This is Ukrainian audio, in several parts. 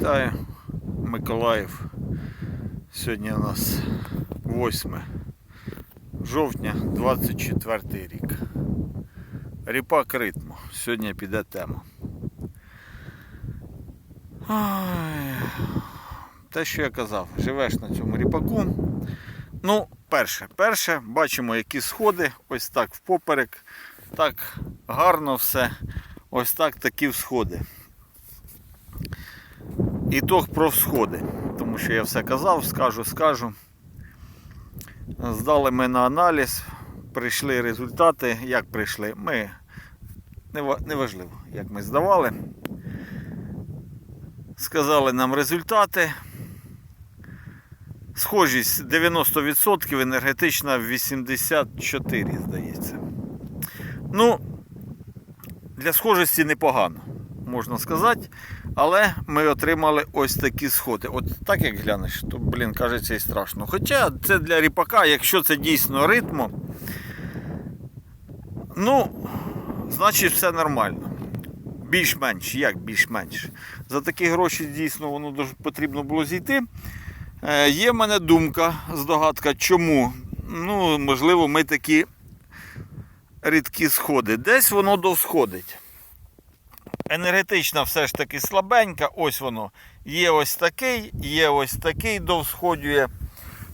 Вітаю, Миколаїв. Сьогодні у нас 8 жовтня 24 рік. Ріпак ритму. Сьогодні піде тема. Ай, Те, що я казав, живеш на цьому ріпаку. Ну, перше, перше, бачимо, які сходи, ось так впоперек, так гарно все, ось так такі всходи. Ітог про всходи. Тому що я все казав, скажу, скажу. Здали ми на аналіз, прийшли результати. Як прийшли? Ми неважливо, як ми здавали. Сказали нам результати. Схожість 90%, енергетична 84%, здається. Ну, для схожості непогано, можна сказати. Але ми отримали ось такі сходи. От так як глянеш, то, блін, кажеться і страшно. Хоча це для ріпака, якщо це дійсно ритмо, ну, значить все нормально. Більш-менш, як більш-менш. За такі гроші дійсно воно дуже потрібно було зійти. Е, є в мене думка, здогадка, чому. Ну, можливо, ми такі рідкі сходи. Десь воно довсходить енергетична все ж таки слабенька. Ось воно. Є ось такий, є ось такий довсходює.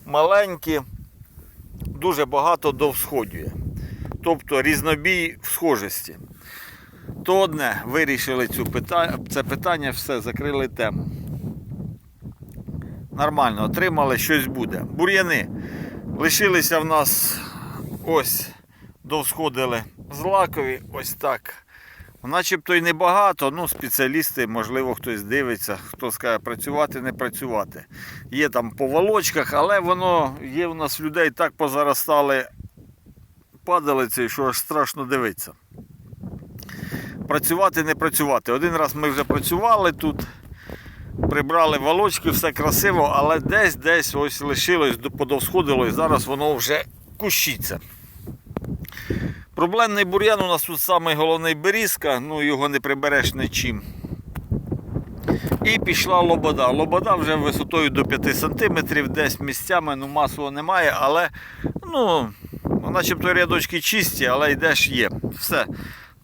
Маленькі, дуже багато довсходює. Тобто різнобій в схожості. То одне, вирішили цю пита... це питання, все, закрили тему. Нормально, отримали, щось буде. Бур'яни лишилися в нас ось довсходили злакові, ось так. Начебто й небагато, ну спеціалісти, можливо, хтось дивиться, хто скаже працювати, не працювати. Є там по волочках, але воно є в нас людей так позаростали падалиці, що аж страшно дивитися. Працювати, не працювати. Один раз ми вже працювали тут, прибрали волочки, все красиво, але десь десь ось лишилось, подовсходило і зараз воно вже кущиться. Проблемний бур'ян у нас тут самий головний берізка, ну його не прибереш нічим. І пішла лобода. Лобода вже висотою до 5 см, десь місцями, ну масово немає, але ну, начебто рядочки чисті, але йдеш є. Все.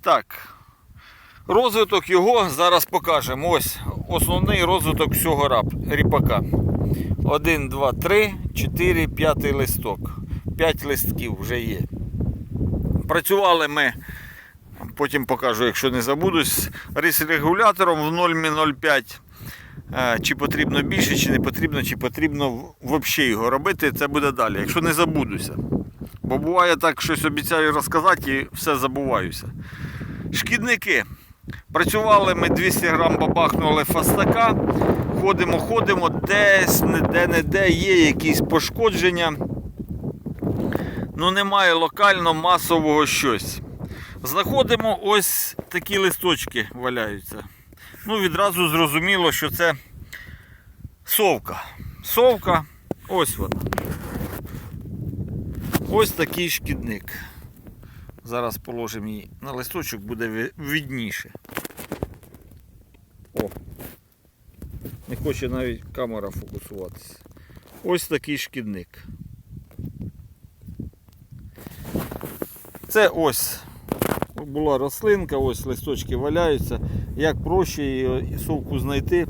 Так. Розвиток його зараз покажемо. Ось основний розвиток всього рап, ріпака. 1, 2, 3, 4, 5 листок. 5 листків вже є. Працювали ми, потім покажу, якщо не забудусь, рис-регулятором в 0,05. Е, Чи потрібно більше, чи не потрібно, чи потрібно взагалі його робити, це буде далі, якщо не забудуся. Бо буває так, щось обіцяю розказати і все забуваюся. Шкідники. Працювали ми 200 грам бабахнули фастака. Ходимо, ходимо, десь, де-не-де є якісь пошкодження ну немає локально масового щось. Знаходимо ось такі листочки валяються. Ну, відразу зрозуміло, що це совка. Совка, ось вона. Ось такий шкідник. Зараз положимо її на листочок, буде ви- видніше. О. Не хоче навіть камера фокусуватися. Ось такий шкідник. Це ось була рослинка, ось листочки валяються. Як проще її совку знайти,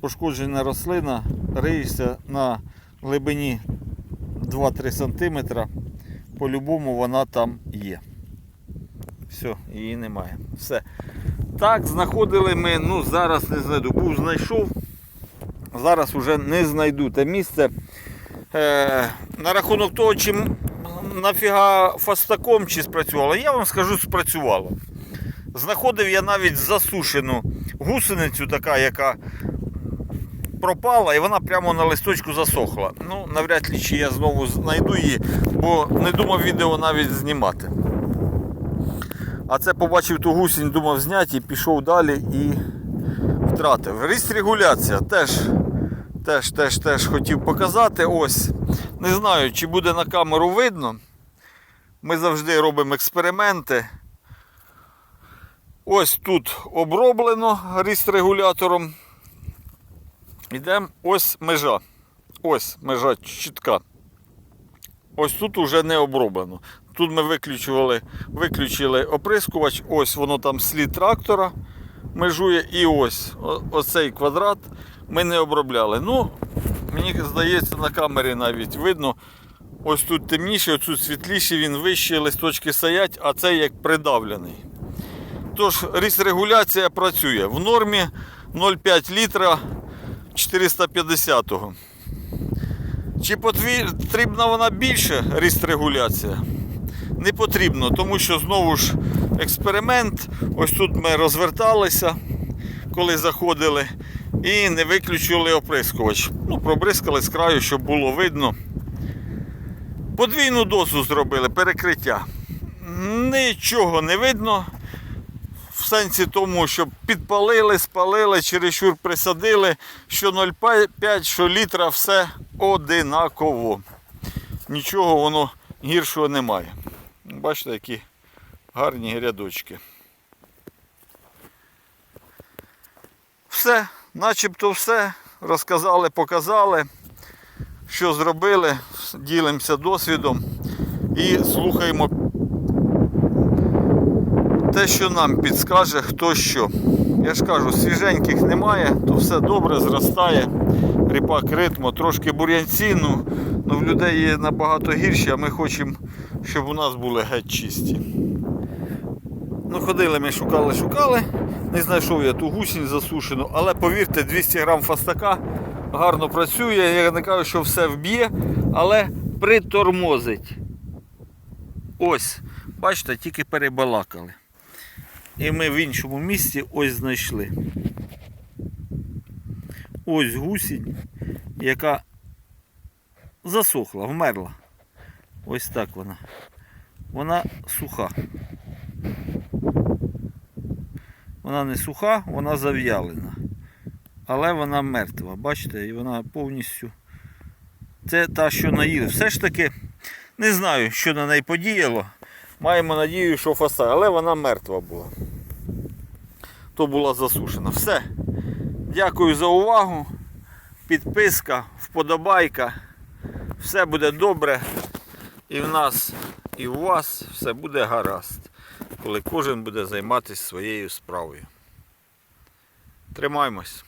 пошкоджена рослина, риєшся на глибині 2-3 см. По-любому вона там є. Все, її немає. Все. Так, знаходили ми, ну зараз не знайду. Був знайшов, зараз вже не знайду те місце. Е, на рахунок того, чим нафіга фастаком чи спрацювало, я вам скажу, спрацювало. Знаходив я навіть засушену гусеницю, така, яка пропала, і вона прямо на листочку засохла. Ну, навряд ли чи я знову знайду її, бо не думав відео навіть знімати. А це побачив ту гусінь, думав зняти і пішов далі і втратив. Ріст регуляція теж, теж, теж, теж хотів показати. Ось. Не знаю, чи буде на камеру видно. Ми завжди робимо експерименти. Ось тут оброблено ріст регулятором. Йдемо ось межа. Ось межа чітка. Ось тут уже не оброблено. Тут ми виключували, виключили оприскувач, ось воно там слід трактора межує, і ось оцей квадрат ми не обробляли. Ну, мені здається, на камері навіть видно. Ось тут темніше, ось тут світліше, він вищий, листочки стоять, а цей як придавлений. Тож регуляція працює. В нормі 0,5 літра 450-го. Чи потрібна вона більше регуляція? Не потрібно, тому що знову ж експеримент. Ось тут ми розверталися, коли заходили, і не виключили оприскувач. Ну, пробризкали з краю, щоб було видно. Подвійну дозу зробили, перекриття. Нічого не видно. В сенсі тому, що підпалили, спалили, чересчур присадили, що 0,5, що літра, все одинаково. Нічого воно гіршого немає. Бачите, які гарні рядочки. Все, начебто все. Розказали, показали, що зробили, ділимося досвідом і слухаємо те, що нам підскаже, хто що. Я ж кажу, свіженьких немає, то все добре зростає. Ріпак ритмо, трошки бур'янці, ну, ну в людей є набагато гірші, а ми хочемо, щоб у нас були геть чисті. Ну, ходили ми, шукали, шукали. Не знайшов я ту гусінь засушену, але повірте, 200 грам фастака гарно працює. Я не кажу, що все вб'є, але притормозить. Ось, бачите, тільки перебалакали. І ми в іншому місці ось знайшли. Ось гусінь, яка засохла, вмерла. Ось так вона. Вона суха. Вона не суха, вона зав'ялена. Але вона мертва. Бачите, і вона повністю. Це та, що наїли. Все ж таки, не знаю, що на неї подіяло. Маємо надію, що фаса, але вона мертва була. То була засушена. Все. Дякую за увагу. Підписка, вподобайка. Все буде добре. І в нас, і у вас все буде гаразд, коли кожен буде займатися своєю справою. Тримаймось.